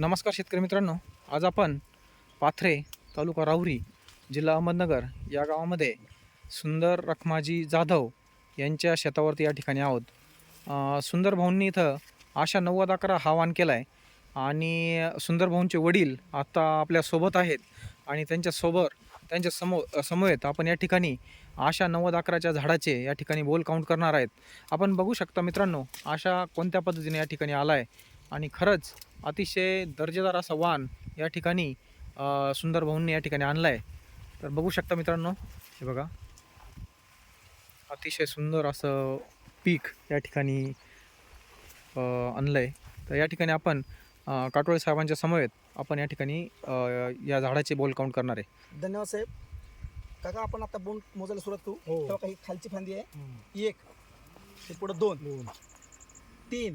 नमस्कार शेतकरी मित्रांनो. आज आपण पाथरे तालुका राहुरी जिल्हा अहमदनगर या गावामध्ये सुंदर रखमाजी जाधव यांच्या शेतावरती या ठिकाणी आहोत. सुंदर भाऊंनी इथं आशा नव्वद अकरा हा वाण केला आहे आणि सुंदर भाऊंचे वडील आत्ता आपल्यासोबत आहेत आणि त्यांच्यासोबत त्यांच्या समो समवेत आपण या ठिकाणी आशा नव्वद अकराच्या झाडाचे या ठिकाणी बोल काउंट करणार आहेत. आपण बघू शकता मित्रांनो आशा कोणत्या पद्धतीने या ठिकाणी आला आहे आणि खरंच अतिशय दर्जेदार असा वाण या ठिकाणी सुंदर भाऊंनी या ठिकाणी आणला आहे तर बघू शकता मित्रांनो हे बघा. अतिशय सुंदर असं पीक या ठिकाणी अ, आणलं आहे तर या ठिकाणी आपण काटोळे साहेबांच्या समवेत आपण या ठिकाणी या झाडाचे बोल काउंट करणार आहे. धन्यवाद साहेब. काका आपण आता बोंड मोजायला सुरुवात करू. हो. तेव्हा काही खालची फांदी आहे. एक हे पुढं दोन. तीन.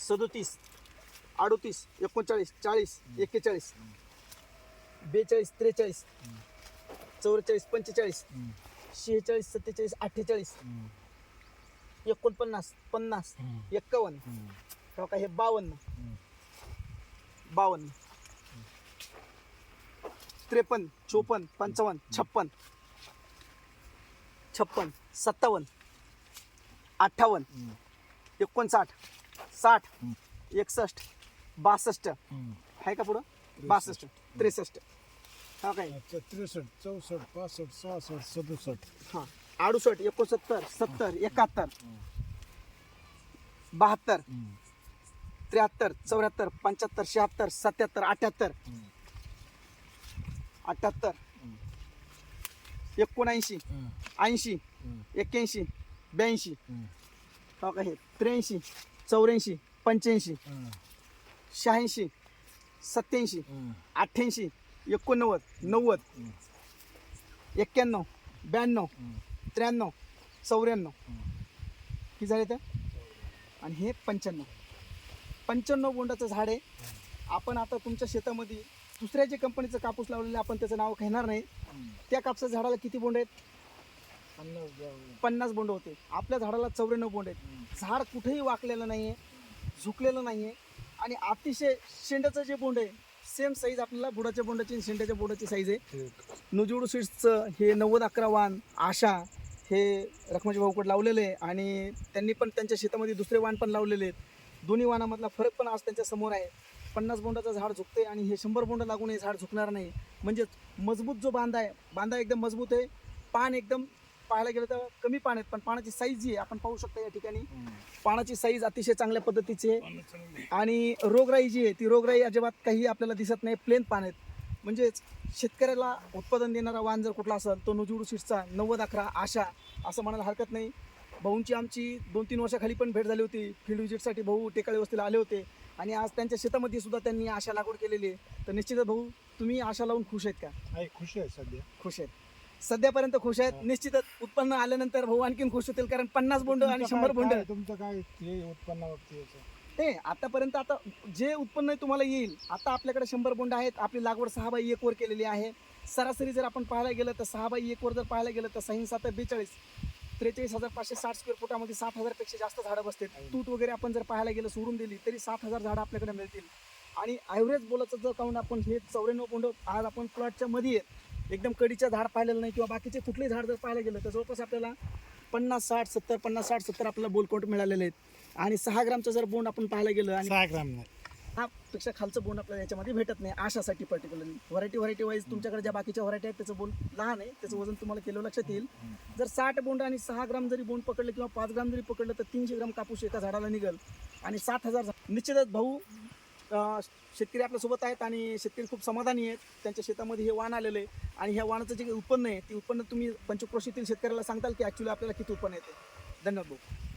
सदोतीस अडोतीस एकोणचाळीस चाळीस एक्केचाळीस बेचाळीस त्रेचाळीस चौवेचाळीस पंचेचाळीस शेहेचाळीस सत्तेचाळीस अठ्ठेचाळीस एकोणपन्नास पन्नास एक्कावन्न काय हे बावन्न. बावन्न. त्रेपन्न चोपन्न पंचावन्न छप्पन छप्पन सत्तावन्न अठ्ठावन्न एकोणसाठ. साठ एकसष्ट बासष्ट. आहे का पुढं? बासष्ट त्रेसष्ट. हा काय त्रेसष्ट चौसष्ट पासष्ट सहासष्ट सदुसष्ट. हां. अडुसष्ट एकोणसत्तर सत्तर एकाहत्तर. बहात्तर. त्र्याहत्तर चौऱ्याहत्तर पंच्याहत्तर शहात्तर सत्याहत्तर अठ्याहत्तर. अठ्याहत्तर. एकोणऐंशी ऐंशी एक्क्याऐंशी ब्याऐंशी. हो का हे? त्र्याऐंशी. चौऱ्याऐंशी पंच्याऐंशी शहाऐंशी सत्याऐंशी अठ्ठ्याऐंशी एकोणनव्वद नव्वद एक्क्याण्णव ब्याण्णव त्र्याण्णव चौऱ्याण्णव. किती झाले तर? आणि हे पंच्याण्णव. पंच्याण्णव बोंडाचं झाड आहे. आपण आता तुमच्या शेतामध्ये दुसऱ्या जे कंपनीचं कापूस लावलेलं आपण त्याचं नाव घेणार नाही. त्या कापसाच्या झाडाला किती बोंड आहेत? पन्नास बोंड होते. आपल्या झाडाला चौऱ्याण्णव बोंड आहेत. झाड कुठेही वाकलेलं नाही आहे झुकलेलं नाही आहे आणि अतिशय शेंड्याचं जे बोंड आहे सेम साईज आपल्याला बुडाच्या बोंडाची आणि शेंड्याच्या बोंडाची साईज आहे. नुजूड सीड्सचं हे नव्वद अकरा वाण आशा हे रखमाजी भाऊकड लावलेले आहे. आणि त्यांनी पण त्यांच्या शेतामध्ये दुसरे वाण पण लावलेले आहेत. दोन्ही वाणामधला फरक पण आज त्यांच्यासमोर आहे. पन्नास बोंडाचं झाड झुकते आणि हे शंभर बोंड लागून हे झाड झुकणार नाही. म्हणजेच मजबूत जो बांधा आहे बांधा एकदम मजबूत आहे. पान एकदम पाहायला गेलं तर कमी पान आहेत पण पानाची साईज जी आहे आपण पाहू शकता या ठिकाणी. पानाची साईज अतिशय चांगल्या पद्धतीची आहे. आणि रोगराई जी आहे ती रोगराई अजिबात काही आपल्याला दिसत नाही प्लेन पान आहेत. म्हणजेच शेतकऱ्याला उत्पादन देणारा वाण जर कुठला असेल तो नुजूड सीट्सचा नव्वद अकरा आशा असं म्हणायला हरकत नाही. भाऊंची आमची दोन तीन वर्षाखाली पण भेट झाली होती. फील्ड विजिटसाठी भाऊ टेकाळी वस्तीला आले होते. आणि आज त्यांच्या शेतामध्ये सुद्धा त्यांनी आशा लागवड केलेली आहे. तर निश्चितच भाऊ तुम्ही आशा लावून खुश आहेत का? आहे खुश आहे सध्या. खुश आहेत. सध्यापर्यंत खुश आहेत. निश्चितच उत्पन्न आल्यानंतर भाऊ आणखीन खुश होतील कारण पन्नास बोंड आणि शंभर बोंड. तुमचं काय हे उत्पन्न बाबतीत ते आतापर्यंत आता जे उत्पन्न तुम्हाला येईल आता आपल्याकडे शंभर बोंड आहेत. आपली लागवड सहा बाई एक वर केलेली आहे. सरासरी जर आपण पाहायला गेलं तर सहा बाई एक वर जर पाहायला गेलं तर सही सात बेचाळीस त्रेचाळीस हजार पाचशे साठ स्क्वेअर फुटामध्ये सात हजारपेक्षा जास्त झाडं बसतात तूट वगैरे आपण जर पाहायला गेलं सोडून दिली तरी सात हजार झाडं आपल्याकडे मिळतील. आणि ॲव्हरेज बोलाचं जर काउंट आपण हे चौऱ्याण्णव बोंड आज आपण प्लॉटच्या मध्ये आहेत. एकदम कडीचं झाड पाहिलेलं नाही किंवा बाकीचे कुठलेही झाड जर पाहायला गेलं तर जवळपास आपल्याला पन्नास साठ सत्तर पन्नास साठ सत्तर आपल्याला बोल काउंट मिळालेले आहेत. आणि सहा ग्रामचं जर बोंड आपण पाहायला गेलं आणि सहा ग्राम नाही. हा पेक्षा खालचं बोंड आपल्याला याच्यामध्ये भेटत नाही आशासाठी पर्टिक्युलरली व्हरायटी व्हरायटी वाईज तुमच्याकडे ज्या बाकीच्या व्हरायटी आहेत त्याचं बोंड लहान आहे त्याचं वजन तुम्हाला केलं लक्षात येईल. जर साठ बोंड आणि सहा ग्राम जरी बोंड पकडलं किंवा पाच ग्राम जरी पकडलं तर तीनशे ग्राम कापूस एका झाडाला निघल. आणि सात हजार निश्चितच भाऊ शेतकरी आपल्यासोबत आहेत आणि शेतकरी खूप समाधानी आहेत. त्यांच्या शेतामध्ये हे वाण आलेलं आहे. आणि ह्या वाणाचं जे उत्पन्न आहे ते उत्पन्न तुम्ही पंचक्रोशीतील शेतकऱ्याला सांगताल की ॲक्च्युली आपल्याला किती उत्पन्न येते? धन्यवाद भाऊ.